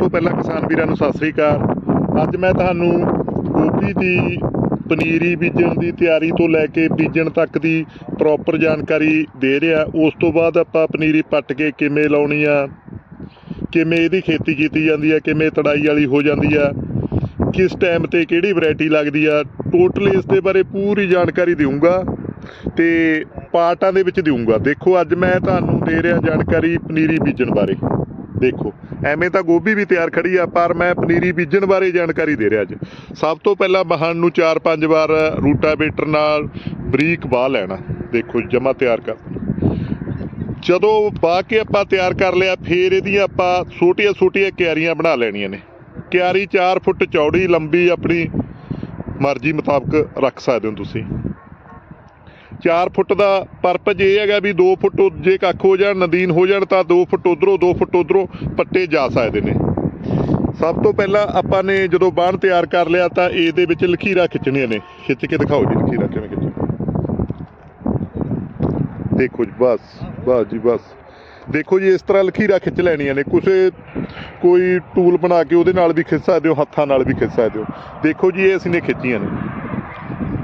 ਤੋਂ ਪਹਿਲਾਂ ਕਿਸਾਨ ਵੀਰਾਂ ਨੂੰ ਸਤਿ ਸ੍ਰੀ ਅਕਾਲ। ਅੱਜ ਮੈਂ ਤੁਹਾਨੂੰ ਗੋਭੀ ਦੀ ਪਨੀਰੀ ਬੀਜਣ ਦੀ ਤਿਆਰੀ ਤੋਂ ਲੈ ਕੇ ਬੀਜਣ ਤੱਕ ਦੀ ਪ੍ਰੋਪਰ ਜਾਣਕਾਰੀ ਦੇ ਰਿਹਾ। ਉਸ ਤੋਂ ਬਾਅਦ ਆਪਾਂ ਪਨੀਰੀ ਪੱਟ ਕੇ ਕਿਵੇਂ ਲਾਉਣੀ ਆ, ਕਿਵੇਂ ਇਹਦੀ ਖੇਤੀ ਕੀਤੀ ਜਾਂਦੀ ਆ, ਕਿਵੇਂ ਤੜਾਈ ਵਾਲੀ ਹੋ ਜਾਂਦੀ ਆ, ਕਿਸ ਟਾਈਮ ਤੇ ਕਿਹੜੀ ਵੈਰਾਈਟੀ ਲੱਗਦੀ ਆ ਟੋਟਲ ਇਸ ਦੇ ਬਾਰੇ ਪੂਰੀ ਜਾਣਕਾਰੀ ਦੇਵਾਂਗਾ ਤੇ ਪਾਰਟਾਂ ਦੇ ਵਿੱਚ ਦੇਵਾਂਗਾ ਦੇਖੋ, ਅੱਜ ਮੈਂ ਤੁਹਾਨੂੰ ਦੇ ਰਿਹਾ ਜਾਣਕਾਰੀ ਪਨੀਰੀ ਬੀਜਣ ਬਾਰੇ। ਦੇਖੋ, ਐਵੇਂ ਤਾਂ ਗੋਭੀ ਵੀ ਤਿਆਰ ਖੜੀ ਆ, ਪਰ ਮੈਂ ਪਨੀਰੀ ਬੀਜਣ ਬਾਰੇ ਜਾਣਕਾਰੀ ਦੇ ਰਿਹਾ ਅੱਜ। ਸਭ ਤੋਂ ਪਹਿਲਾਂ ਬਹਾਨ ਨੂੰ 4-5 ਵਾਰ ਰੂਟਾਵੇਟਰ ਨਾਲ ਬਰੀਕ ਬਾਹ ਲੈਣਾ। ਦੇਖੋ, ਜਮਾ ਤਿਆਰ ਕਰ। ਜਦੋਂ ਬਾਹ ਕੇ ਆਪਾਂ ਤਿਆਰ ਕਰ ਲਿਆ, ਫੇਰ ਇਹਦੀਆਂ ਆਪਾਂ ਛੋਟੀਆਂ ਛੋਟੀਆਂ ਕਿਆਰੀਆਂ ਬਣਾ ਲੈਣੀਆਂ ਨੇ। ਕਿਆਰੀ 4 ਫੁੱਟ ਚੌੜੀ, ਲੰਬੀ ਆਪਣੀ ਮਰਜ਼ੀ ਮੁਤਾਬਕ ਰੱਖ ਸਕਦੇ ਹੋ ਤੁਸੀਂ। 4 ਫੁੱਟ ਦਾ ਪਰਪਸ ਇਹ ਹੈਗਾ ਵੀ 2 ਫੁੱਟ ਜੇ ਕੱਖ ਹੋ ਜਾਣ, ਨਦੀਨ ਹੋ ਜਾਣ, ਤਾਂ 2 ਫੁੱਟ ਉਧਰੋਂ 2 ਫੁੱਟ ਉਧਰੋਂ ਪੱਟੇ ਜਾ ਸਕਦੇ ਨੇ। ਸਭ ਤੋਂ ਪਹਿਲਾਂ ਆਪਾਂ ਨੇ ਜਦੋਂ ਬਾਣ ਤਿਆਰ ਕਰ ਲਿਆ ਤਾਂ ਇਹਦੇ ਵਿੱਚ ਲਕੀਰਾਂ ਖਿੱਚਣੀਆਂ ਨੇ। ਖਿੱਚ ਕੇ ਦਿਖਾਓ ਜੀ ਲਕੀਰਾਂ ਕਿਵੇਂ ਖਿੱਚਣੀਆਂ ਦੇਖੋ ਜੀ, ਬਸ ਬਸ ਜੀ, ਬਸ। ਦੇਖੋ ਜੀ, ਇਸ ਤਰ੍ਹਾਂ ਲਖੀਰਾ ਖਿੱਚ ਲੈਣੀਆਂ ਨੇ। ਕਿਸੇ ਕੋਈ ਟੂਲ ਬਣਾ ਕੇ ਉਹਦੇ ਨਾਲ ਵੀ ਖਿੱਚ ਸਕਦੇ ਹੋ, ਹੱਥਾਂ ਨਾਲ ਵੀ ਖਿੱਚ ਸਕਦੇ ਹੋ। ਦੇਖੋ ਜੀ, ਇਹ ਅਸੀਂ ਨੇ ਖਿੱਚੀਆਂ ਨੇ।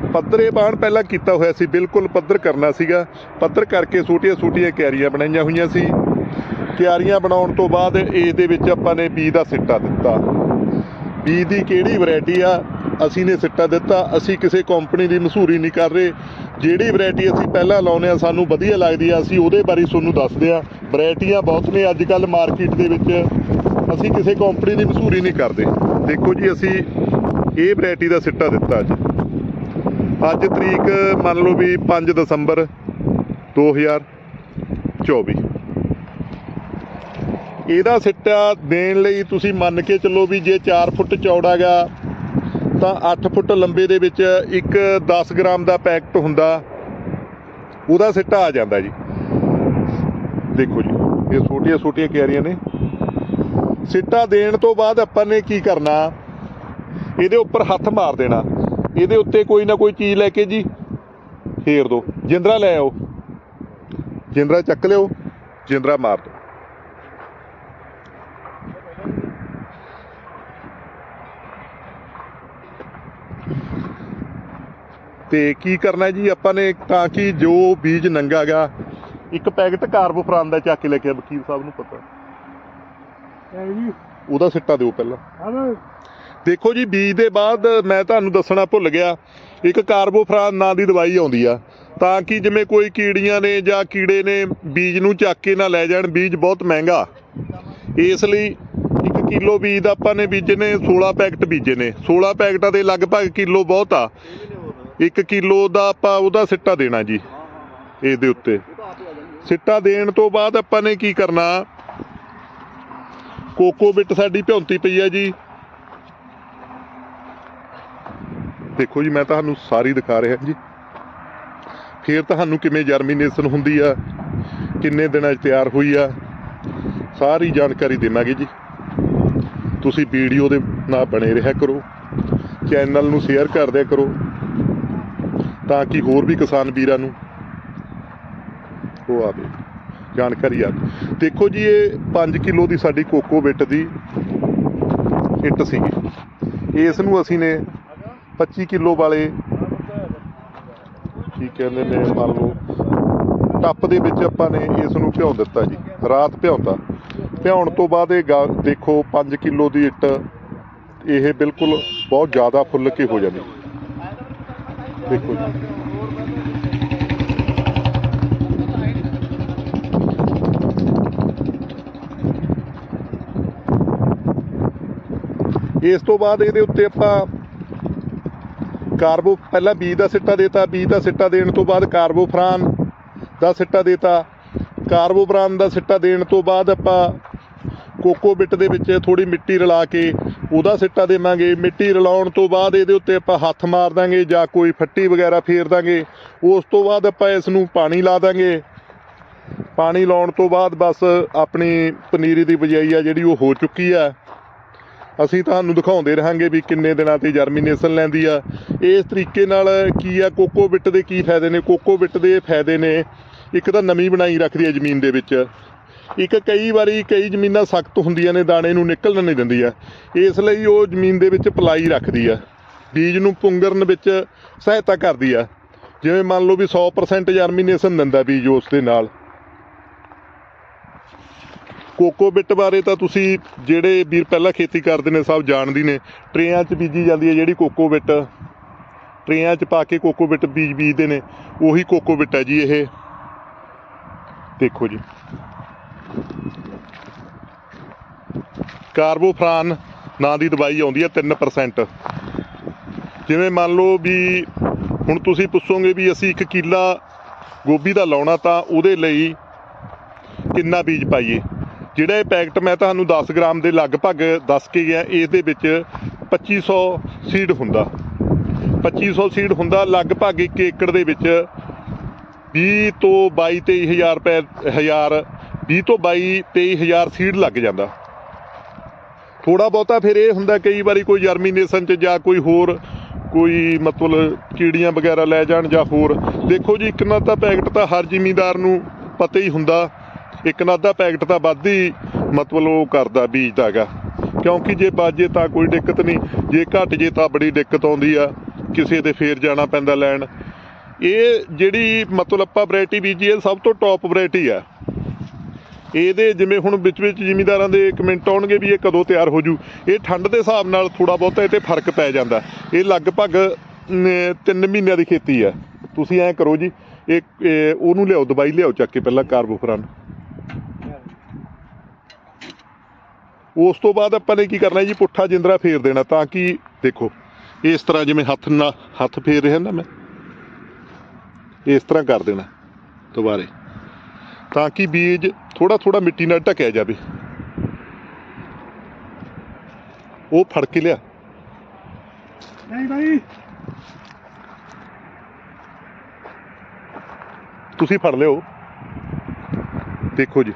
ਪੱਧਰ ਪੱਧਰੇ ਬਾਣ ਪਹਿਲਾਂ ਕੀਤਾ ਹੋਇਆ ਸੀ, ਬਿਲਕੁਲ ਪੱਧਰ ਕਰਨਾ ਸੀਗਾ। ਪੱਧਰ ਕਰਕੇ ਛੋਟੀਆਂ ਛੋਟੀਆਂ ਕਿਆਰੀਆਂ ਬਣਾਈਆਂ ਹੋਈਆਂ ਸੀ। ਕਿਆਰੀਆਂ ਬਣਾਉਣ ਤੋਂ ਬਾਅਦ ਇਸ ਦੇ ਵਿੱਚ ਆਪਾਂ ਨੇ ਬੀਜ ਦਾ ਸਿੱਟਾ ਦਿੱਤਾ। ਬੀਜ ਦੀ ਕਿਹੜੀ ਵੈਰਾਈਟੀ ਆ, ਅਸੀਂ ਨੇ ਸਿੱਟਾ ਦਿੱਤਾ। ਅਸੀਂ ਕਿਸੇ ਕੰਪਨੀ ਦੀ ਮਸ਼ਹੂਰੀ ਨਹੀਂ ਕਰ ਰਹੇ। ਜਿਹੜੀ ਵੈਰਾਈਟੀ ਅਸੀਂ ਪਹਿਲਾਂ ਲਾਉਨੇ ਆ, ਸਾਨੂੰ ਵਧੀਆ ਲੱਗਦੀ ਆ, ਅਸੀਂ ਉਹਦੇ ਬਾਰੇ ਤੁਹਾਨੂੰ ਦੱਸਦੇ ਆ। ਵੈਰਾਈਟੀਆਂ ਬਹੁਤ ਨੇ ਅੱਜ ਕੱਲ ਮਾਰਕੀਟ ਦੇ ਵਿੱਚ। ਅਸੀਂ ਕਿਸੇ ਕੰਪਨੀ ਦੀ ਮਸ਼ਹੂਰੀ ਨਹੀਂ ਕਰਦੇ। ਦੇਖੋ ਜੀ, ਅਸੀਂ ਇਹ ਵੈਰਾਈਟੀ ਦਾ ਸਿੱਟਾ ਦਿੱਤਾ ਅੱਜ। ਅੱਜ ਤਰੀਕ ਮੰਨ ਲਓ ਵੀ 5 ਦਸੰਬਰ 2024 ਇਹਦਾ ਸਿੱਟਾ ਦੇਣ ਲਈ ਤੁਸੀਂ ਮੰਨ ਕੇ ਚੱਲੋ ਵੀ ਜੇ 4 ਫੁੱਟ ਚੌੜਾ ਗਾ, ਤਾਂ 8 ਫੁੱਟ ਲੰਬੇ ਦੇ ਵਿੱਚ ਇੱਕ 10 ਗ੍ਰਾਮ ਦਾ ਪੈਕਟ ਹੁੰਦਾ, ਉਹਦਾ ਸਿੱਟਾ ਆ ਜਾਂਦਾ ਜੀ। ਦੇਖੋ ਜੀ, ਇਹ ਛੋਟੀਆਂ ਛੋਟੀਆਂ ਕਿਆਰੀਆਂ ਨੇ। ਸਿੱਟਾ ਦੇਣ ਤੋਂ ਬਾਅਦ ਆਪਾਂ ਨੇ ਕੀ ਕਰਨਾ, ਇਹਦੇ ਉੱਪਰ ਹੱਥ ਮਾਰ ਦੇਣਾ। ਇਹਦੇ ਉੱਤੇ ਕੋਈ ਨਾ ਕੋਈ ਚੀਜ਼ ਲੈ ਕੇ ਜੀ। ਫੇਰ ਦੋ। ਜਿੰਦਰਾ ਲੈ ਆਓ। ਜਿੰਦਰਾ ਚੱਕ ਲਿਓ। ਜਿੰਦਰਾ ਮਾਰ ਦਿਓ ਤੇ ਕੀ ਕਰਨਾ ਜੀ? ਆਪਾਂ ਨੇ ਤਾਂ ਕਿ ਜੋ ਬੀਜ ਨੰਗਾ ਗਾ ਇੱਕ ਪੈਕਟ ਕਾਰਬੋਫਰਾਨ ਦਾ ਚੱਕ ਕੇ ਲੈ ਕੇ ਵਕੀਲ ਸਾਹਿਬ ਨੂੰ ਪਤਾ। ਹੈ ਜੀ। ਉਹਦਾ ਸਿੱਟਾ ਦਿਓ ਪਹਿਲਾਂ। ਹਾਂ। ਦੇਖੋ ਜੀ, ਬੀਜ ਦੇ ਬਾਅਦ ਮੈਂ ਤੁਹਾਨੂੰ ਦੱਸਣਾ ਭੁੱਲ ਗਿਆ, ਇੱਕ ਕਾਰਬੋਫਰਾਨ ਨਾਂ ਦੀ ਦਵਾਈ ਆਉਂਦੀ ਆ, ਤਾਂ ਕਿ ਜਿਵੇਂ ਕੋਈ ਕੀੜੀਆਂ ਨੇ ਜਾਂ ਕੀੜੇ ਨੇ ਬੀਜ ਨੂੰ ਚੱਕ ਕੇ ਨਾ ਲੈ ਜਾਣ, ਬੀਜ ਬਹੁਤ ਮਹਿੰਗਾ। ਇਸ ਲਈ 1 ਕਿਲੋ ਬੀਜ ਦਾ ਆਪਾਂ ਨੇ ਬੀਜੇ ਨੇ 16 ਪੈਕਟ ਬੀਜੇ ਨੇ 16 ਪੈਕਟਾਂ ਦੇ ਲਗਭਗ ਕਿਲੋ ਬਹੁਤ ਆ। 1 ਕਿਲੋ ਦਾ ਆਪਾਂ ਉਹਦਾ ਸਿੱਟਾ ਦੇਣਾ ਜੀ, ਇਹਦੇ ਉੱਤੇ। ਸਿੱਟਾ ਦੇਣ ਤੋਂ ਬਾਅਦ ਆਪਾਂ ਨੇ ਕੀ ਕਰਨਾ, ਕੋਕੋਬਿੱਟ ਸਾਡੀ ਭਿਉਂਤੀ ਪਈ ਆ ਜੀ। ਦੇਖੋ ਜੀ ਮੈਂ ਤੁਹਾਨੂੰ ਸਾਰੀ ਦਿਖਾ ਰਿਹਾ ਜੀ। ਫਿਰ ਤੁਹਾਨੂੰ ਕਿਵੇਂ ਜਰਮੀਨੇਸ਼ਨ ਹੁੰਦੀ ਆ ਕਿੰਨੇ ਦਿਨਾਂ 'ਚ ਤਿਆਰ ਹੋਈ ਆ ਸਾਰੀ ਜਾਣਕਾਰੀ ਦੇਵਾਂਗੇ ਜੀ। ਤੁਸੀਂ ਵੀਡੀਓ ਦੇ ਨਾਲ ਬਣੇ ਰਿਹਾ ਕਰੋ ਚੈਨਲ ਨੂੰ ਸ਼ੇਅਰ ਕਰ ਦਿਆ ਕਰੋ ਤਾਂ ਕਿ ਹੋਰ ਵੀ ਕਿਸਾਨ ਵੀਰਾਂ ਨੂੰ ਉਹ ਆਵੇ ਜਾਣਕਾਰੀ ਆ ਦੇਖੋ ਜੀ ਇਹ 5 ਕਿਲੋ ਦੀ ਸਾਡੀ ਕੋਕੋ ਬਿੱਟ ਦੀ ਹਿੱਟ ਸੀਗੀ। ਇਸ ਨੂੰ ਅਸੀਂ ਨੇ 25 ਕਿਲੋ ਵਾਲੇ। ਕੀ ਕਹਿੰਦੇ ਨੇ ਮੰਨ ਲਓ। ਟੱਪ ਦੇ ਵਿੱਚ ਆਪਾਂ ਨੇ ਇਸ ਨੂੰ ਭਿਉਂ ਦਿੱਤਾ ਜੀ, ਰਾਤ ਭਿਉਂਤਾ। ਭਿਉਣ ਤੋਂ ਬਾਅਦ ਇਹ ਗਾ- ਦੇਖੋ 5 ਕਿਲੋ ਦੀ ਇੱਟ, ਇਹ ਬਿਲਕੁਲ ਬਹੁਤ ਜ਼ਿਆਦਾ ਫੁੱਲ ਕੇ ਹੋ ਜਾਂਦੀ। ਦੇਖੋ ਜੀ। ਇਸ ਤੋਂ ਬਾਅਦ ਇਹਦੇ ਉੱਤੇ ਆਪਾਂ ਕਾਰਬੋ ਪਹਿਲਾਂ ਬੀਜ ਦਾ ਸਿੱਟਾ ਦੇਤਾ ਬੀਜ ਦਾ ਸਿੱਟਾ ਦੇਣ ਤੋਂ ਬਾਅਦ ਕਾਰਬੋਫਰਾਨ ਦਾ ਸਿੱਟਾ ਦੇਤਾ। ਕਾਰਬੋਫਰਾਨ ਦਾ ਸਿੱਟਾ ਦੇਣ ਤੋਂ ਬਾਅਦ ਆਪਾਂ ਕੋਕੋ ਬਿੱਟ ਦੇ ਵਿੱਚ ਥੋੜੀ ਮਿੱਟੀ ਰਲਾ ਕੇ ਉਹਦਾ ਸਿੱਟਾ ਦੇਵਾਂਗੇ। ਮਿੱਟੀ ਰਲਾਉਣ ਤੋਂ ਬਾਅਦ ਇਹਦੇ ਉੱਤੇ ਆਪਾਂ ਹੱਥ ਮਾਰ ਦਾਂਗੇ ਜਾਂ ਕੋਈ ਫੱਟੀ ਵਗੈਰਾ ਫੇਰ ਦਾਂਗੇ। ਉਸ ਤੋਂ ਬਾਅਦ ਆਪਾਂ ਇਸ ਨੂੰ ਪਾਣੀ ਲਾ ਦਾਂਗੇ। ਪਾਣੀ ਲਾਉਣ ਤੋਂ ਬਾਅਦ ਬਸ ਆਪਣੀ ਪਨੀਰੀ ਦੀ ਬਜਾਈ ਆ ਜਿਹੜੀ ਉਹ ਹੋ ਚੁੱਕੀ ਆ। ਅਸੀਂ ਤੁਹਾਨੂੰ ਦਿਖਾਉਂਦੇ ਰਹਾਂਗੇ ਵੀ ਕਿੰਨੇ ਦਿਨਾਂ ਤੇ ਜਰਮੀਨੇਸ਼ਨ ਲੈਂਦੀ ਆ। ਇਸ ਤਰੀਕੇ ਨਾਲ ਕੀ ਆ, ਕੋਕੋ ਬਿੱਟ ਦੇ ਕੀ ਫਾਇਦੇ ਨੇ? ਕੋਕੋ ਬਿੱਟ ਦੇ ਫਾਇਦੇ ਨੇ ਇੱਕ ਤਾਂ ਨਮੀ ਬਣਾਈ ਰੱਖਦੀ ਹੈ ਜ਼ਮੀਨ ਦੇ ਵਿੱਚ। ਇੱਕ ਕਈ ਵਾਰੀ ਕਈ ਜ਼ਮੀਨਾਂ ਸਖਤ ਹੁੰਦੀਆਂ ਨੇ, ਦਾਣੇ ਨੂੰ ਨਿਕਲਣ ਨਹੀਂ ਦਿੰਦੀ ਆ। ਇਸ ਲਈ ਉਹ ਜ਼ਮੀਨ ਦੇ ਵਿੱਚ ਪਲਾਈ ਰੱਖਦੀ ਆ। ਬੀਜ ਨੂੰ ਪੁੰਗਰਨ ਵਿੱਚ ਸਹਾਇਤਾ ਕਰਦੀ ਆ। ਜਿਵੇਂ ਮੰਨ ਲਓ ਵੀ 100% ਜਰਮੀਨੇਸ਼ਨ ਦਿੰਦਾ ਬੀਜ ਉਸ ਦੇ ਨਾਲ। ਕੋਕੋ ਬਿੱਟ ਬਾਰੇ ਤਾਂ ਤੁਸੀਂ ਜਿਹੜੇ ਵੀਰ ਪਹਿਲਾਂ ਖੇਤੀ ਕਰਦੇ ਨੇ ਸਭ ਜਾਣਦੀ ਨੇ। ਟਰੇਆਂ 'ਚ ਬੀਜੀ ਜਾਂਦੀ ਹੈ ਜਿਹੜੀ ਕੋਕੋ ਬਿੱਟ। ਟਰੇਆਂ 'ਚ ਪਾ ਕੇ ਕੋਕੋ ਬਿੱਟ ਬੀਜ ਬੀਜਦੇ ਨੇ। ਉਹੀ ਕੋਕੋ ਬਿੱਟ ਹੈ ਜੀ ਇਹ। ਦੇਖੋ ਜੀ। ਕਾਰਬੋਫਰਾਨ ਨਾਂ ਦੀ ਦਵਾਈ ਆਉਂਦੀ ਹੈ 3% ਜਿਵੇਂ ਮੰਨ ਲਓ ਵੀ ਹੁਣ ਤੁਸੀਂ ਪੁੱਛੋਗੇ ਵੀ ਅਸੀਂ ਇੱਕ ਕਿੱਲਾ ਗੋਭੀ ਦਾ ਲਾਉਣਾ ਤਾਂ ਉਹਦੇ ਲਈ ਕਿੰਨਾ ਬੀਜ ਪਾਈਏ? ਜਿਹੜਾ ਇਹ ਪੈਕਟ ਮੈਂ ਤੁਹਾਨੂੰ 10 ਗ੍ਰਾਮ ਦੇ ਲਗਭਗ ਦੱਸ ਕੇ ਗਿਆ ਇਸ ਦੇ ਵਿੱਚ 2500 ਸੀਡ ਹੁੰਦਾ। 2500 ਸੀਡ ਹੁੰਦਾ, ਲਗਭਗ 1 ਏਕੜ ਦੇ ਵਿੱਚ 20 ਤੋਂ 22 23000 ਰੁਪਏ, ਹਜ਼ਾਰ 20 ਤੋਂ 22 23000 ਸੀਡ ਲੱਗ ਜਾਂਦਾ। ਥੋੜਾ ਬਹੁਤਾ ਫਿਰ ਇਹ ਹੁੰਦਾ, ਕਈ ਵਾਰੀ ਕੋਈ ਜਰਮੀਨੇਸ਼ਨ ਚ ਜਾਂ ਕੋਈ ਹੋਰ, ਕੋਈ ਮਤਲਬ ਕੀੜੀਆਂ ਵਗੈਰਾ ਲੈ ਜਾਣ ਜਾਂ ਹੋਰ। ਦੇਖੋ ਜੀ, ਇੱਕ ਨਾ ਤਾਂ ਪੈਕਟ ਤਾਂ ਹਰ ਜ਼ਿਮੀਂਦਾਰ ਨੂੰ ਪਤਾ ਹੀ ਹੁੰਦਾ। ਇੱਕ ਨਾ ਅੱਧਾ ਪੈਕਟ ਤਾਂ ਵੱਧ ਹੀ ਮਤਲਬ ਉਹ ਕਰਦਾ ਬੀਜਦਾ ਹੈਗਾ। ਕਿਉਂਕਿ ਜੇ ਬਾਜੇ ਤਾਂ ਕੋਈ ਦਿੱਕਤ ਨਹੀਂ, ਜੇ ਘਟ ਜੇ ਤਾਂ ਬੜੀ ਦਿੱਕਤ ਆਉਂਦੀ ਆ, ਕਿਸੇ ਦੇ ਫੇਰ ਜਾਣਾ ਪੈਂਦਾ ਲੈਣ। ਇਹ ਜਿਹੜੀ ਮਤਲਬ ਆਪਾਂ ਵੈਰਾਈਟੀ ਬੀਜੀ ਹੈ ਸਭ ਤੋਂ ਟੌਪ ਵੈਰਾਈਟੀ ਆ। ਇਹਦੇ ਜਿਵੇਂ ਹੁਣ ਵਿੱਚ ਵਿੱਚ ਜ਼ਿਮੀਦਾਰਾਂ ਦੇ ਕਮੈਂਟ ਆਉਣਗੇ ਵੀ ਇਹ ਕਦੋਂ ਤਿਆਰ ਹੋ ਜੂ। ਇਹ ਠੰਡ ਦੇ ਹਿਸਾਬ ਨਾਲ ਥੋੜਾ ਬਹੁਤਾ ਇਹ ਤੇ ਫ਼ਰਕ ਪੈ ਜਾਂਦਾ। ਇਹ ਲਗਭਗ 3 ਮਹੀਨਿਆਂ ਦੀ ਖੇਤੀ ਆ। ਤੁਸੀਂ ਐਂ ਕਰੋ ਜੀ ਇਹ ਇਹ, ਉਹਨੂੰ ਲਿਆਓ, ਦਵਾਈ ਲਿਆਓ ਚੱਕ ਕੇ ਪਹਿਲਾਂ ਕਾਰਬੋਫਰਨ ਉਸ ਤੋਂ ਬਾਅਦ ਆਪਾਂ ਨੇ ਕੀ ਕਰਨਾ ਜੀ ਪੁੱਠਾ ਜਿੰਦਰਾ ਫੇਰ ਦੇਣਾ ਤਾਂ ਕਿ ਦੇਖੋ ਇਸ ਤਰ੍ਹਾਂ ਜਿਵੇਂ ਹੱਥ ਨਾਲ ਹੱਥ ਫੇਰ ਰਿਹਾ ਨਾ ਮੈਂ ਇਸ ਤਰ੍ਹਾਂ ਕਰ ਦੇਣਾ ਦੁਬਾਰੇ। ਤਾਂ ਕਿ ਬੀਜ ਥੋੜਾ ਥੋੜਾ ਮਿੱਟੀ ਨਾਲ ਢਕਿਆ ਜਾਵੇ। ਉਹ ਫੜ ਕੇ ਲਿਆ। ਨਹੀਂ ਭਾਈ ਤੁਸੀਂ ਫੜ ਲਿਓ। ਦੇਖੋ ਜੀ।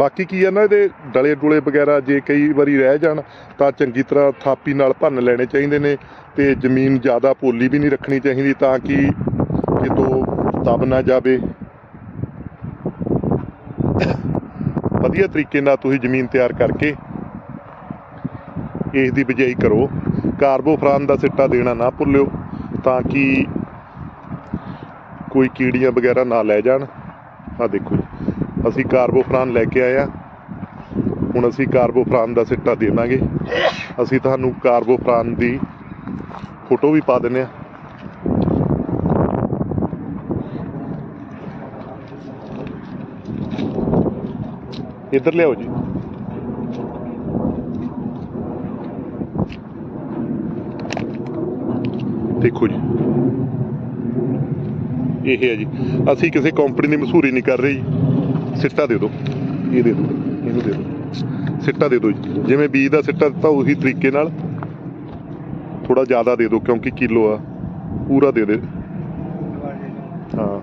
ਬਾਕੀ ਕੀ ਹੈ ਨਾ, ਇਹਦੇ ਡਲੇ ਡੁਲੇ ਵਗੈਰਾ ਜੇ ਕਈ ਵਾਰੀ ਰਹਿ ਜਾਣ, ਤਾਂ ਚੰਗੀ ਤਰ੍ਹਾਂ ਥਾਪੀ ਨਾਲ ਭੰਨ ਲੈਣੇ ਚਾਹੀਦੇ ਨੇ ਤੇ ਜ਼ਮੀਨ ਜ਼ਿਆਦਾ ਪੋਲੀ ਵੀ ਨਹੀਂ ਰੱਖਣੀ ਚਾਹੀਦੀ ਤਾਂ ਕਿ ਕਿਤੋਂ ਦਬ ਨਾ ਜਾਵੇ। ਵਧੀਆ ਤਰੀਕੇ ਨਾਲ ਤੁਸੀਂ ਜ਼ਮੀਨ ਤਿਆਰ ਕਰਕੇ ਇਸ ਦੀ ਬਿਜਾਈ ਕਰੋ। ਕਾਰਬੋਫਰਾਨ ਦਾ ਸਿੱਟਾ ਦੇਣਾ ਨਾ ਭੁੱਲਿਓ ਤਾਂ ਕਿ ਕੋਈ ਕੀੜੀਆਂ ਵਗੈਰਾ ਨਾ ਲੈ ਜਾਣ। ਆ ਦੇਖੋ ਜੀ। ਅਸੀਂ ਕਾਰਬੋਫਰਾਨ ਲੈ ਕੇ ਆਏ ਆ। ਹੁਣ ਅਸੀਂ ਕਾਰਬੋਫਰਾਨ ਦਾ ਸਿੱਟਾ ਦੇਵਾਂਗੇ ਅਸੀਂ ਤੁਹਾਨੂੰ ਕਾਰਬੋਫਰਾਨ ਦੀ ਫੋਟੋ ਵੀ ਪਾ ਦਿੰਨੇ ਆ। ਇੱਧਰ ਲਿਆਓ ਜੀ। ਦੇਖੋ ਜੀ। ਇਹ ਹੈ ਜੀ। ਅਸੀਂ ਕਿਸੇ ਕੰਪਨੀ ਦੀ ਮਸ਼ਹੂਰੀ ਨਹੀਂ ਕਰ ਰਹੇ ਜੀ। ਸਿੱਟਾ ਦੇ ਦਿਓ। ਇਹ ਦੇ ਦਿਓ। ਇਹਨੂੰ ਦੇ ਦਿਓ। ਸਿੱਟਾ ਦੇ ਦਿਓ ਜੀ। ਜਿਵੇਂ ਬੀਜ ਦਾ ਸਿੱਟਾ ਦਿੱਤਾ ਉਹੀ ਤਰੀਕੇ ਨਾਲ ਥੋੜਾ ਜ਼ਿਆਦਾ ਦੇ ਦਿਓ ਕਿਉਂਕਿ ਕਿਲੋ ਆ। ਪੂਰਾ ਦੇ ਦੇ। ਹਾਂ।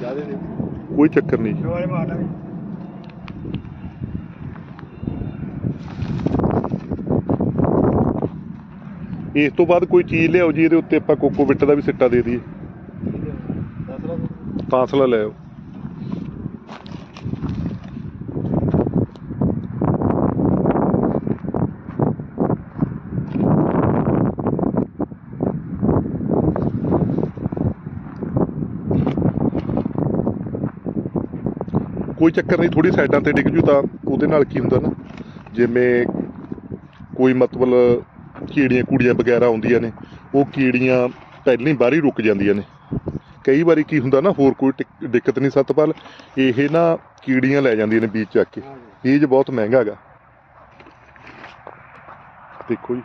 ਜਿਆਦੇ ਦੇ ਕੋਈ ਚੱਕਰ ਨਹੀਂ। ਇਸ ਤੋਂ ਬਾਅਦ ਕੋਈ ਚੀਜ਼ ਲਿਆਓ ਜੀ ਇਹਦੇ ਉੱਤੇ ਆਪਾਂ ਕੋਕੋ ਬਿੱਟ ਦਾ ਵੀ ਸਿੱਟਾ ਦੇ ਦਈਏ। ਦੱਸ ਲਾ ਫਾਸਲਾ ਲੈ ਆਓ। ਕੋਈ ਚੱਕਰ ਨਹੀਂ ਥੋੜੀ ਸਾਈਡਾਂ ਤੇ ਡਿੱਗ ਜੂ ਤਾਂ ਉਹਦੇ ਨਾਲ ਕੀ ਹੁੰਦਾ ਨਾ? ਜਿਵੇਂ ਕੋਈ ਮਤਲਬ ਕੀੜੀਆਂ ਕੂੜੀਆਂ ਵਗੈਰਾ ਆਉਂਦੀਆਂ ਨੇ, ਉਹ ਕੀੜੀਆਂ ਪਹਿਲਾਂ ਹੀ ਬਾਹਰ ਹੀ ਰੁਕ ਜਾਂਦੀਆਂ ਨੇ। ਕਈ ਵਾਰੀ ਕੀ ਹੁੰਦਾ ਨਾ, ਹੋਰ ਕੋਈ ਦਿੱਕਤ ਨਹੀਂ ਸਤਪਾਲ, ਇਹ ਨਾ ਕੀੜੀਆਂ ਲੈ ਜਾਂਦੀਆਂ ਨੇ ਬੀਜ ਚੱਕ ਕੇ। ਬੀਜ ਬਹੁਤ ਮਹਿੰਗਾ ਹੈਗਾ। ਦੇਖੋ ਜੀ।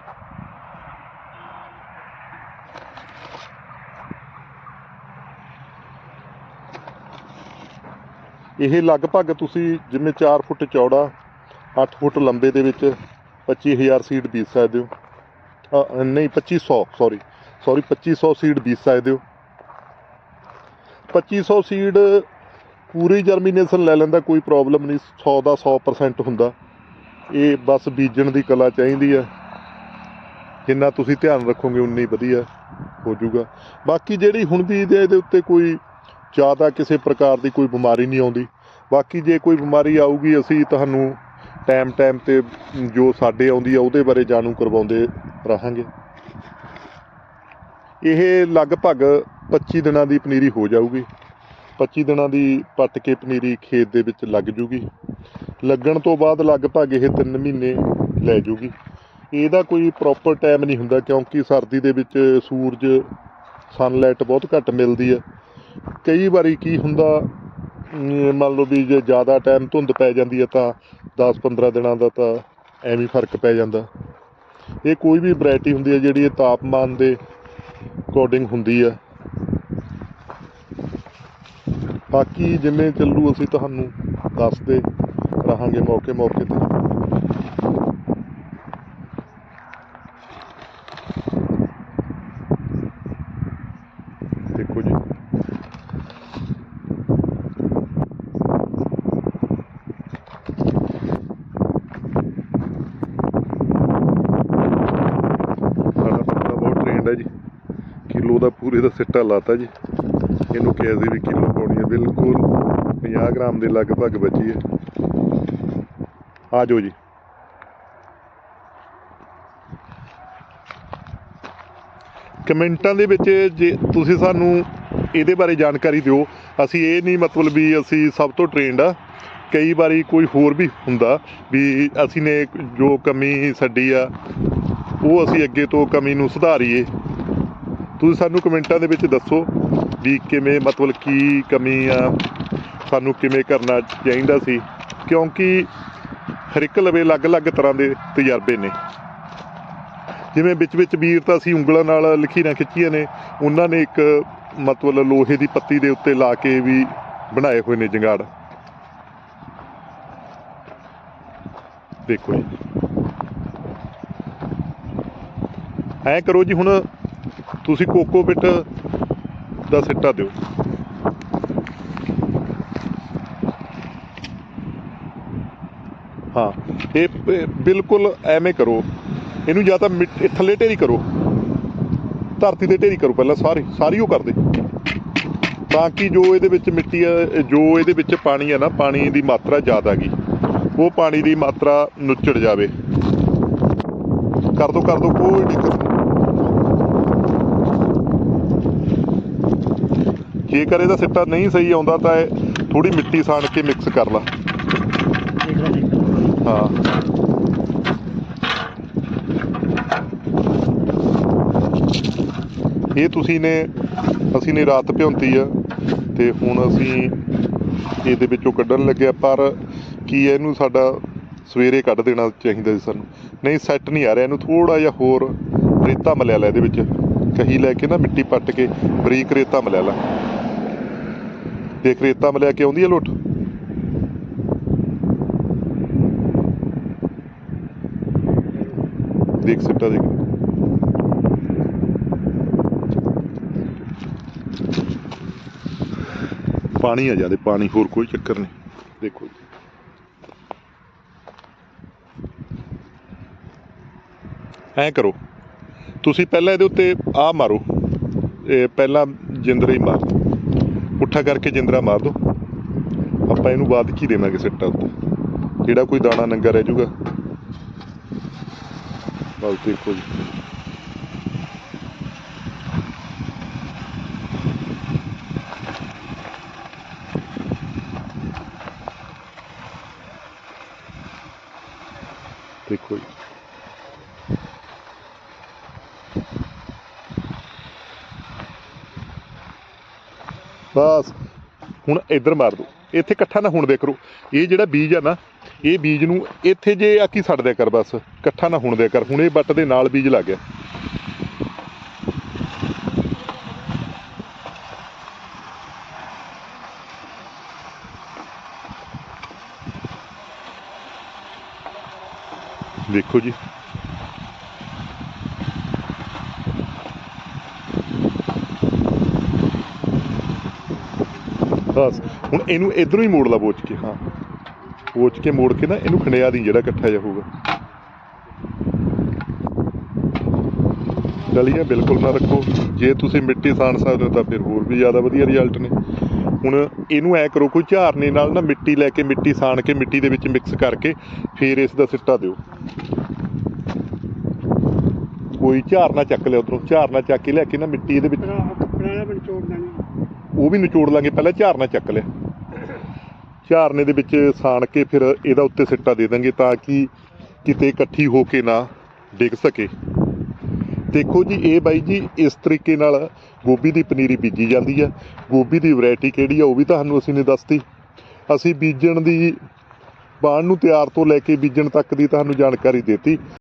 ਇਹ ਲਗਭਗ ਤੁਸੀਂ ਜਿਵੇਂ 4 ਫੁੱਟ ਚੌੜਾ 8 ਫੁੱਟ ਲੰਬੇ ਦੇ ਵਿੱਚ 25000 ਸੀਡ ਬੀਜ ਸਕਦੇ ਹੋ। ਅ, ਨਹੀਂ 2500 ਸੌਰੀ ਸੌਰੀ 2500 ਸੀਡ ਬੀਜ ਸਕਦੇ ਹੋ। 2500 ਸੀਡ ਪੂਰੀ ਜਰਮੀਨੇਸ਼ਨ ਲੈ ਲੈਂਦਾ ਕੋਈ ਪ੍ਰੋਬਲਮ ਨਹੀਂ 100 ਦਾ 100% ਹੁੰਦਾ। ਇਹ ਬਸ ਬੀਜਣ ਦੀ ਕਲਾ ਚਾਹੀਦੀ ਹੈ। ਜਿੰਨਾ ਤੁਸੀਂ ਧਿਆਨ ਰੱਖੋਗੇ ਉਨੀ ਵਧੀਆ ਹੋ ਜਾਊਗਾ। ਬਾਕੀ ਜਿਹੜੀ ਹੁਣ ਵੀ ਇਹਦੇ ਇਹਦੇ ਉੱਤੇ ਕੋਈ ਜ਼ਿਆਦਾ ਕਿਸੇ ਪ੍ਰਕਾਰ ਦੀ ਕੋਈ ਬਿਮਾਰੀ ਨਹੀਂ ਆਉਂਦੀ। ਬਾਕੀ ਜੇ ਕੋਈ ਬਿਮਾਰੀ ਆਊਗੀ, ਅਸੀਂ ਤੁਹਾਨੂੰ ਟਾਈਮ ਟਾਈਮ ਤੇ ਜੋ ਸਾਡੇ ਆਉਂਦੀ ਆ, ਉਹਦੇ ਬਾਰੇ ਜਾਣੂ ਕਰਵਾਉਂਦੇ ਰਹਾਂਗੇ। ਇਹ ਲਗਭਗ 25 ਦਿਨਾਂ ਦੀ ਪਨੀਰੀ ਹੋ ਜਾਊਗੀ। 25 ਦਿਨਾਂ ਦੀ ਪੱਟ ਕੇ ਪਨੀਰੀ ਖੇਤ ਦੇ ਵਿੱਚ ਲੱਗ ਜੂਗੀ। ਲੱਗਣ ਤੋਂ ਬਾਅਦ ਲਗਭਗ ਇਹ 3 ਮਹੀਨੇ ਲੈ ਜੂਗੀ। ਇਹਦਾ ਕੋਈ ਪ੍ਰੋਪਰ ਟਾਈਮ ਨਹੀਂ ਹੁੰਦਾ, ਕਿਉਂਕਿ ਸਰਦੀ ਦੇ ਵਿੱਚ ਸੂਰਜ ਸਨਲਾਈਟ ਬਹੁਤ ਘੱਟ ਮਿਲਦੀ ਹੈ। ਕਈ ਵਾਰੀ ਕੀ ਹੁੰਦਾ ਮੰਨ ਲਓ ਵੀ ਜੇ ਜ਼ਿਆਦਾ ਟਾਈਮ ਧੁੰਦ ਪੈ ਜਾਂਦੀ ਹੈ ਤਾਂ 10-15 ਦਿਨਾਂ ਦਾ ਤਾਂ ਐਵੇਂ ਫ਼ਰਕ ਪੈ ਜਾਂਦਾ। ਇਹ ਕੋਈ ਵੀ ਵੈਰਾਈਟੀ ਹੁੰਦੀ ਹੈ ਜਿਹੜੀ ਇਹ ਤਾਪਮਾਨ ਦੇ ਅਕੋਰਡਿੰਗ ਹੁੰਦੀ ਹੈ। ਬਾਕੀ ਜਿਵੇਂ ਚੱਲੂ ਅਸੀਂ ਤੁਹਾਨੂੰ ਦੱਸਦੇ ਰਹਾਂਗੇ ਮੌਕੇ ਮੌਕੇ ਤੇ ਦੇਖੋ ਜੀ ਸਾਡਾ ਬੰਦਾ ਬਹੁਤ ਟ੍ਰੇਨਡ ਹੈ ਜੀ ਕਿਲੋ ਸਿੱਟਾ ਲਾਤਾ ਜੀ। ਇਹਨੂੰ ਕਿਹਾ ਸੀ ਵੀ ਕਿਲੋ ਪਾਉਣੀ ਹੈ ਬਿਲਕੁਲ 50 ਗ੍ਰਾਮ ਦੇ ਲਗਭਗ ਬਚੀ ਹੈ ਆ ਜਾਓ ਜੀ। ਕਮੈਂਟਾਂ ਦੇ ਵਿੱਚ ਜੇ ਤੁਸੀਂ ਸਾਨੂੰ ਇਹਦੇ ਬਾਰੇ ਜਾਣਕਾਰੀ ਦਿਓ। ਅਸੀਂ ਇਹ ਨਹੀਂ ਮਤਲਬ ਵੀ ਅਸੀਂ ਸਭ ਤੋਂ ਟ੍ਰੇਨਡ ਆ। ਕਈ ਵਾਰੀ ਕੋਈ ਹੋਰ ਵੀ ਹੁੰਦਾ ਵੀ ਅਸੀਂ ਨੇ ਜੋ ਕਮੀ ਛੱਡੀ ਆ, ਉਹ ਅਸੀਂ ਅੱਗੇ ਤੋਂ ਕਮੀ ਨੂੰ ਸੁਧਾਰੀਏ। ਤੁਸੀਂ ਸਾਨੂੰ ਕਮੈਂਟਾਂ ਦੇ ਵਿੱਚ ਦੱਸੋ ਵੀ ਕਿਵੇਂ ਮਤਲਬ ਕੀ ਕਮੀ ਆ, ਸਾਨੂੰ ਕਿਵੇਂ ਕਰਨਾ ਚਾਹੀਦਾ ਸੀ। ਕਿਉਂਕਿ ਹਰ ਇੱਕ ਲਵੇ ਅਲੱਗ-ਅਲੱਗ ਤਰ੍ਹਾਂ ਦੇ ਤਜਰਬੇ ਨੇ। ਜਿਵੇਂ ਵਿੱਚ ਵਿੱਚ ਵੀਰ ਤਾਂ ਅਸੀਂ ਉਂਗਲਾਂ ਨਾਲ ਲਕੀਰਾਂ ਖਿੱਚੀਆਂ ਨੇ, ਉਹਨਾਂ ਨੇ ਇੱਕ ਮਤਲਬ ਲੋਹੇ ਦੀ ਪੱਤੀ ਦੇ ਉੱਤੇ ਲਾ ਕੇ ਵੀ ਬਣਾਏ ਹੋਏ ਨੇ ਜੰਗਾੜ। ਦੇਖੋ ਜੀ। ਐ ਕਰੋ ਜੀ, ਹੁਣ ਤੁਸੀਂ ਕੋਕੋਪਿਟ ਦਾ ਸਿੱਟਾ ਦਿਓ। ਹਾਂ, ਇਹ ਬਿਲਕੁਲ ਐਵੇਂ ਕਰੋ। ਇਹਨੂੰ ਜਾਂ ਤਾਂ ਮਿੱਟ- ਥੱਲੇ ਢੇਰੀ ਕਰੋ। ਧਰਤੀ ਤੇ ਢੇਰੀ ਕਰੋ ਪਹਿਲਾਂ, ਸਾਰੀ ਸਾਰੀ ਉਹ ਕਰ ਦੇ ਤਾਂ ਕਿ ਜੋ ਇਹਦੇ ਵਿੱਚ ਮਿੱਟੀ ਆ ਜੋ ਇਹਦੇ ਵਿੱਚ ਪਾਣੀ ਹੈ ਨਾ, ਪਾਣੀ ਦੀ ਮਾਤਰਾ ਜ਼ਿਆਦਾ ਗਈ ਉਹ ਪਾਣੀ ਦੀ ਮਾਤਰਾ ਨੁੱਚੜ ਜਾਵੇ। ਕਰ ਦੋ ਕਰ ਦੋ, ਕੋਈ ਦਿੱਕਤ ਨਹੀਂ ਜੇਕਰ ਇਹਦਾ ਸਿੱਟਾ ਨਹੀਂ ਸਹੀ ਆਉਂਦਾ ਤਾਂ ਇਹ ਥੋੜੀ ਮਿੱਟੀ ਸਾਣ ਕੇ ਮਿਕਸ ਕਰ ਲਾ। ਹਾਂ। ਇਹ ਤੁਸੀਂ ਨੇ ਅਸੀਂ ਨੇ ਰਾਤ ਭਿਉਂਤੀ ਆ ਤੇ ਹੁਣ ਅਸੀਂ ਇਹਦੇ ਵਿੱਚੋਂ ਕੱਢਣ ਲੱਗਿਆ ਪਰ ਕੀ ਹੈ, ਇਹਨੂੰ ਸਾਡਾ ਸਵੇਰੇ ਕੱਢ ਦੇਣਾ ਚਾਹੀਦਾ ਸੀ ਸਾਨੂੰ? ਨਹੀਂ ਸੈੱਟ ਨਹੀਂ ਆ ਰਿਹਾ ਇਹਨੂੰ ਥੋੜਾ ਜਿਹਾ ਹੋਰ ਰੇਤਾ ਮਲਿਆ ਲੈ ਇਹਦੇ ਵਿੱਚ। ਕਹੀ ਲੈ ਕੇ ਨਾ ਮਿੱਟੀ ਪੱਟ ਕੇ ਬਰੀਕ ਰੇਤਾ ਮਲਿਆ ਲਾ। ਦੇਖ ਰੇਤਾ ਮਲਿਆ ਕੇ ਆਉਂਦੀ ਹੈ ਲੁੱਟ? ਦੇਖ ਸਿੱਟਾ ਦੇਖ। ਪਾਣੀ ਆ ਜਾਦੇ, ਪਾਣੀ ਹੋਰ ਕੋਈ ਚੱਕਰ ਨਹੀਂ। ਦੇਖੋ ਜੀ। ਐ ਕਰੋ, ਤੁਸੀਂ ਪਹਿਲਾਂ ਇਹਦੇ ਉੱਤੇ ਆ ਮਾਰੋ, ਇਹ ਪਹਿਲਾਂ ਜਿੰਦਰਾ ਹੀ ਮਾਰ। ਪੁੱਠਾ ਕਰਕੇ ਜਿੰਦਰਾ ਮਾਰ ਦੋ। ਆਪਾਂ ਇਹਨੂੰ ਬਾਅਦ ਕੀ ਦੇਵਾਂਗੇ ਸਿੱਟਾ ਉੱਤੇ। ਜਿਹੜਾ ਕੋਈ ਦਾਣਾ ਨੰਗਾ ਰਹਿ ਜਾਊਗਾ। ਬਸ ਦੇਖੋ ਜੀ ਦੇਖੋ ਜੀ ਬਸ। ਹੁਣ ਇੱਧਰ ਮਾਰ ਦੋ। ਇੱਥੇ ਇਕੱਠਾ ਨਾ ਹੁਣ ਦੇ ਕਰੋ। ਇਹ ਜਿਹੜਾ ਬੀਜ ਆ ਨਾ, ਇਹ ਬੀਜ ਨੂੰ ਇੱਥੇ ਜੇ ਆਕੀ ਛੱਡ ਦਿਆ ਕਰ ਬਸ। ਇਕੱਠਾ ਨਾ ਹੁਣ ਦਿਆ ਕਰ। ਹੁਣ ਇਹ ਬੱਟ ਦੇ ਨਾਲ ਬੀਜ ਲੱਗ ਗਿਆ। ਦੇਖੋ ਜੀ। ਬਸ। ਹੁਣ ਇਹਨੂੰ ਇਧਰੋਂ ਹੀ ਮੋੜ ਲਾ ਬੋਚ ਕੇ, ਹਾਂ। ਬੋਚ ਕੇ ਮੋੜ ਕੇ ਨਾ ਇਹਨੂੰ ਖੰਡਿਆ ਦੀ ਜਿਹੜਾ ਇਕੱਠਾ ਜਿਹਾ ਹੋਊਗਾ ਗਲੀਆਂ ਬਿਲਕੁਲ ਨਾ ਰੱਖੋ। ਜੇ ਤੁਸੀਂ ਮਿੱਟੀ ਸਾਣ ਸਕਦੇ ਹੋ ਤਾਂ ਫਿਰ ਹੋਰ ਵੀ ਜ਼ਿਆਦਾ ਵਧੀਆ ਰਿਜ਼ਲਟ ਨੇ। ਹੁਣ ਇਹਨੂੰ ਐ ਕਰੋ, ਕੋਈ ਝਾਰਨੇ ਨਾਲ ਨਾ ਮਿੱਟੀ ਲੈ ਕੇ, ਮਿੱਟੀ ਸਾਣ ਕੇ, ਮਿੱਟੀ ਦੇ ਵਿੱਚ ਮਿਕਸ ਕਰਕੇ ਫਿਰ ਇਸ ਦਾ ਸਿੱਟਾ ਦਿਓ। ਕੋਈ ਝਾਰਨਾ ਚੱਕ ਲਿਆ ਉਧਰੋਂ। ਝਾਰਨਾ ਚੱਕ ਕੇ ਲੈ ਕੇ ਨਾ ਮਿੱਟੀ ਇਹਦੇ ਵਿੱਚ ਪੁਰਾਣਾ ਬਣ ਚੋੜ ਉਹ ਵੀ ਨਿਚੋੜ ਲਾਂਗੇ, ਪਹਿਲਾਂ ਝਾਰਨਾ ਚੱਕ ਲਿਆ। ਝਾਰਨੇ ਦੇ ਵਿੱਚ ਸਾਣ ਕੇ ਫਿਰ ਇਹਦਾ ਉੱਤੇ ਸਿੱਟਾ ਦੇ ਦਾਂਗੇ ਤਾਂ ਕਿ ਕਿਤੇ ਇਕੱਠੀ ਹੋ ਕੇ ਨਾ ਡਿੱਗ ਸਕੇ। ਦੇਖੋ ਜੀ, ਇਹ ਬਾਈ ਜੀ, ਇਸ ਤਰੀਕੇ ਨਾਲ ਗੋਭੀ ਦੀ ਪਨੀਰੀ ਬੀਜੀ ਜਾਂਦੀ ਆ। ਗੋਭੀ ਦੀ ਵੈਰਾਈਟੀ ਕਿਹੜੀ ਆ, ਉਹ ਵੀ ਤੁਹਾਨੂੰ ਅਸੀਂ ਨੇ ਦੱਸਤੀ। ਅਸੀਂ ਬੀਜਣ ਦੀ ਬਾਣ ਨੂੰ ਤਿਆਰ ਤੋਂ ਲੈ ਕੇ ਬੀਜਣ ਤੱਕ ਦੀ ਤੁਹਾਨੂੰ ਜਾਣਕਾਰੀ ਦਿੱਤੀ।